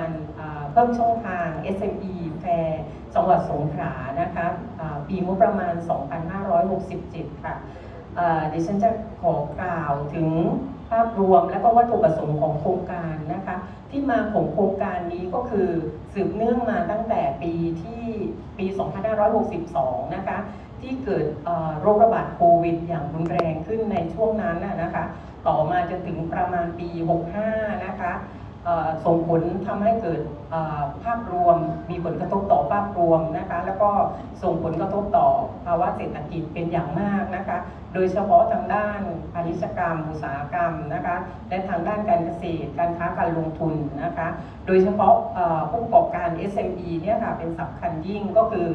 การเพิ่มช่องทาง SME แฟร์จังหวัดสงขลานะคะปีงบประมาณ 2567 ค่ะอ่าดิฉันจะขอกล่าวถึงภาพรวมและก็วัตถุประสงค์ของโครงการนะคะ ที่มาของโครงการนี้ก็คือสืบเนื่องมาตั้งแต่ปีที่ปี 2562 นะคะ ที่เกิดโรคระบาดโควิด อย่างรุนแรงขึ้นในช่วงนั้นนะคะ ต่อมาจนถึงประมาณปี 65 นะคะ ส่งผลทำให้เกิดภาพรวม มีผลกระทบต่อภาพรวมนะคะ แล้วก็ส่งผลกระทบต่อภาวะเศรษฐกิจเป็นอย่างมากนะคะ โดยเฉพาะทางด้านพาณิชยกรรม อุตสาหกรรมนะคะ และทางด้านการเกษตร การค้าการลงทุนนะคะ โดยเฉพาะผู้ประกอบการ SME เนี่ยค่ะเป็นสำคัญยิ่งก็คือ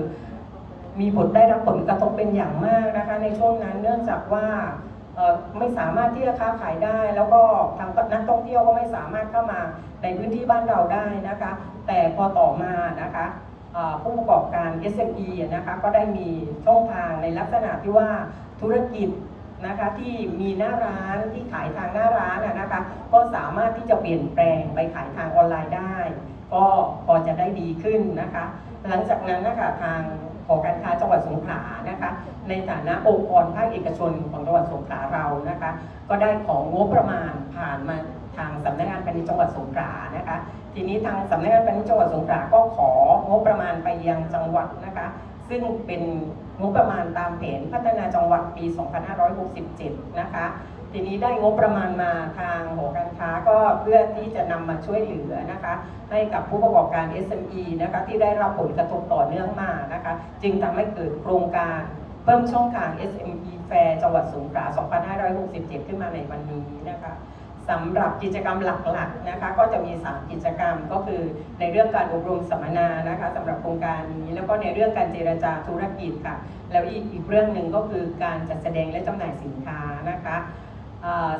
มีผลได้รับผลกระทบเป็นอย่างมากนะคะ ในช่วงนั้นเนื่องจากว่า ไม่สามารถที่จะค้าขายได้ แล้วก็ทางนักท่องเที่ยวก็ไม่สามารถเข้ามาในพื้นที่บ้านเราได้นะคะ แต่พอต่อมานะคะผู้ประกอบการ SME นะคะก็ได้มีช่องทางในลักษณะที่ว่าธุรกิจนะคะที่มีหน้าร้านที่ขายทางหน้าร้านนะคะก็สามารถที่จะเปลี่ยนแปลงไปขายทางออนไลน์ได้ ก็พอจะได้ดีขึ้นนะคะ หลังจากนั้นนะคะทางหอการค้าจังหวัดสงขลานะคะ ในฐานะองค์กรภาคเอกชนของจังหวัดสงขลาเรานะคะ ก็ได้ของงบประมาณผ่านมาทางสำนักงานพาณิชย์จังหวัดสงขลานะคะ ทีนี้ทางสำนักงานพาณิชย์จังหวัดสงขลาก็ของบประมาณไปยังจังหวัดนะคะ ซึ่งเป็นงบประมาณตามแผนพัฒนาจังหวัดปี 2567 นะคะ ทีนี้ได้งบประมาณมาทางหอการค้าก็เพื่อที่จะนำมาช่วยเหลือนะคะ ให้กับผู้ประกอบการ SME นะคะที่ได้รับผลกระทบต่อเนื่องมานะคะ จึงทำให้เกิดโครงการเพิ่มช่องทาง SME Fair จังหวัดสงขลา 2567 ขึ้นมาในวันนี้นะคะสำหรับกิจกรรมหลักๆนะคะก็จะมี 3 กิจกรรมก็คือในเรื่องการอบรมสัมมนานะคะสำหรับโครงการนี้แล้วก็ในเรื่องการเจรจาธุรกิจค่ะ แล้วอีกอีกเรื่องหนึ่งก็คือการจัดแสดงและจำหน่ายสินค้านะคะ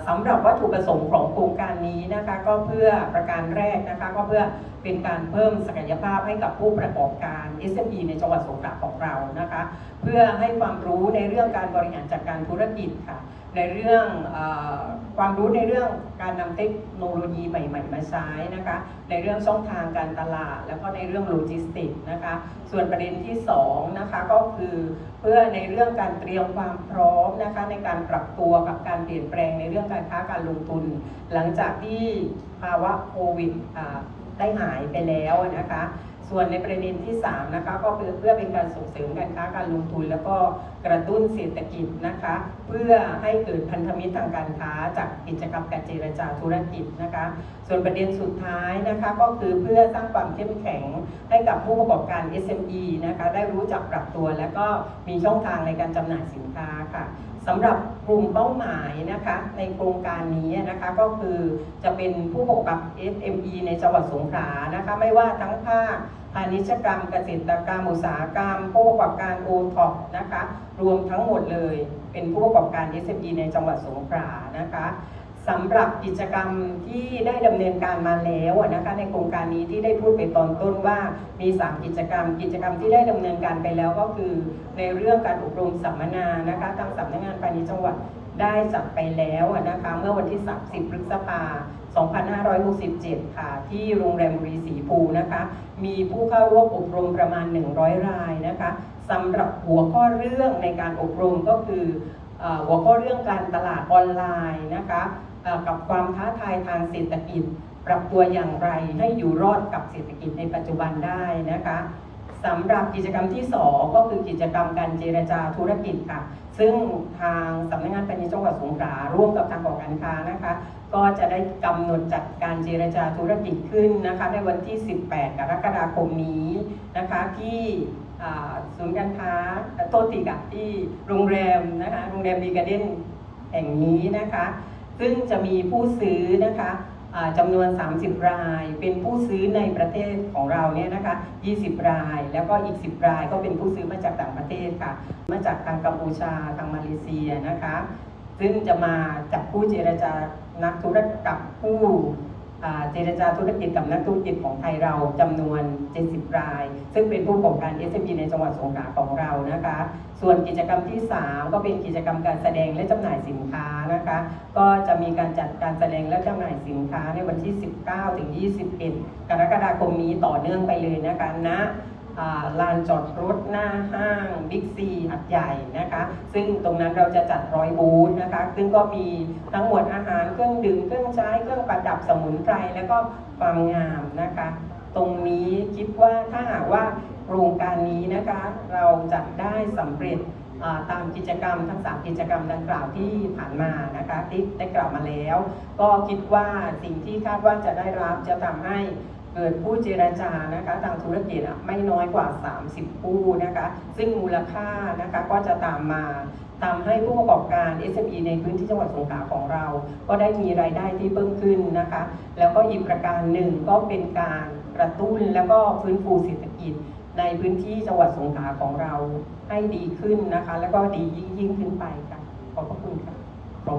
สำหรับวัตถุประสงค์ของโครงการนี้นะคะก็เพื่อประการแรกนะคะก็เพื่อเป็นการเพิ่มศักยภาพให้กับผู้ประกอบการ SME ในจังหวัดสงขลาของเรานะคะ เพื่อให้ความรู้ในเรื่องการบริหารจัดการธุรกิจค่ะ ในเรื่องอความรู้ในเรื่องการนำเทคโนโลยีใหม่ ๆ มาใช้นะคะ ในเรื่องช่องทางการตลาด แล้วก็ในเรื่องโลจิสติกส์นะคะ ส่วนประเด็นที่สองนะคะก็คือเพื่อในเรื่องการเตรียมความพร้อมนะคะในการปรับตัวกับการเปลี่ยนแปลงในเรื่องการค้าการลงทุน หลังจากที่ภาวะโควิดได้หายไปแล้วนะคะ ส่วนในประเด็นที่3นะคะก็คือเพื่อเป็นการส่งเสริมการค้าการลงทุน แล้วก็กระตุ้นเศรษฐกิจนะคะ เพื่อให้เกิดพันธมิตรทางการค้าจากกิจกรรมการเจรจาธุรกิจนะคะ ส่วนประเด็นสุดท้ายนะคะก็คือเพื่อสร้างความเข้มแข็งให้กับผู้ประกอบการ SME นะคะได้รู้จักปรับตัว และก็มีช่องทางในการจำหน่ายสินค้าค่ะ สำหรับกลุ่มเป้าหมายนะคะในโครงการนี้นะคะก็คือจะเป็นผู้ประกอบ SME ในจังหวัดสงขลานะคะไม่ว่าทั้งภาคพาณิชยกรรมเกษตรกรรมอุตสาหกรรม ผู้ประกอบการโอท็อปนะคะรวมทั้งหมดเลย เป็นผู้ประกอบการ SME ในจังหวัดสงขลานะคะ สำหรับกิจกรรมที่ได้ดำเนินการมาแล้วนะคะในโครงการนี้ที่ได้พูดไปตอนต้นว่ามี 3 กิจกรรม กิจกรรมที่ได้ดำเนินการไปแล้วก็คือ ในเรื่องการอบรมสัมมนานะคะทางสำนักงานพาณิชย์จังหวัดได้จัดไปแล้วนะคะเมื่อวันที่ 30 พฤษภา2567 ค่ะ ที่โรงแรมบุรีสีภูนะคะ มีผู้เข้าร่วมอบรมประมาณ 100 รายนะคะสำหรับหัวข้อเรื่องในการอบรมก็คือหัวข้อเรื่องการตลาดออนไลน์นะคะ กับความท้าทายทางเศรษฐกิจ ปรับตัวอย่างไรให้อยู่รอดกับเศรษฐกิจในปัจจุบันได้นะคะสำหรับกิจกรรมที่ 2 ก็คือกิจกรรมการเจรจาธุรกิจค่ะ ซึ่งทางสำนักงานพาณิชย์จังหวัดสงขลาร่วมกับทางหองการค้านะคะ ก็จะได้กำหนดจัดการเจรจาธุรกิจขึ้นนะคะในวันที่ 18 กรกฎาคมนี้นะคะที่ศูนย์การค้าโทษทีกับที่โรงแรมนะคะโรงแรมบีการ์เด้นแห่งนี้นะคะ ซึ่งจะมีผู้ซื้อนะคะจำนวน 30 ราย เป็นผู้ซื้อในประเทศของเราเนี่ยนะคะ 20 ราย แล้วก็อีก 10 รายก็เป็นผู้ซื้อมาจากต่างประเทศค่ะ มาจากทางกัมพูชา ทางมาเลเซียนะคะ ซึ่งจะมาจับผู้เจรจานักธุรกิจกับผู้ เจรจาธุรกิจกับนักธุรกิจของไทยเราจำนวน 70 ราย ซึ่งเป็นผู้ประกอบการ SME ในจังหวัดสงขลาของเรานะคะ ส่วนกิจกรรมที่ 3 ก็เป็นกิจกรรมการแสดงและจำหน่ายสินค้านะคะ ก็จะมีการจัดการแสดงและจำหน่ายสินค้าในวันที่ 19ถึง21 กรกฎาคมนี้ต่อเนื่องไปเลยนะคะณนะ ลานจอดรถหน้าห้างบิ๊กซีหัดใหญ่นะคะ ซึ่งตรงนั้นเราจะจัดร้อยบูธนะคะ ซึ่งก็มีทั้งหมวดอาหารเครื่องดื่มเครื่องใช้เครื่องประดับสมุนไพรแล้วก็ความงามนะคะ ตรงนี้คิดว่าถ้าหากว่าโครงการนี้นะคะเราจะได้สำเร็จตามกิจกรรมทั้ง 3 กิจกรรมดังกล่าวที่ผ่านมานะคะที่ได้กล่าวมาแล้ว ก็คิดว่าสิ่งที่คาดว่าจะได้รับจะทำให้ เกิดผู้เจรจานะคะทางธุรกิจอะไม่น้อยกว่า 30ผู้นะคะซึ่งมูลค่านะคะก็จะตามมาทำให้ผู้ประกอบการ SME ในพื้นที่จังหวัดสงขลาของเรา ก็ได้มีรายได้ที่เพิ่มขึ้นนะคะ แล้วก็อีกประการหนึ่งก็เป็นการกระตุ้นแล้วก็ฟื้นฟูเศรษฐกิจในพื้นที่จังหวัดสงขลาของเราให้ดีขึ้นนะคะ แล้วก็ดียิ่งยิ่งขึ้นไปค่ะ ขอบพระคุณค่ะ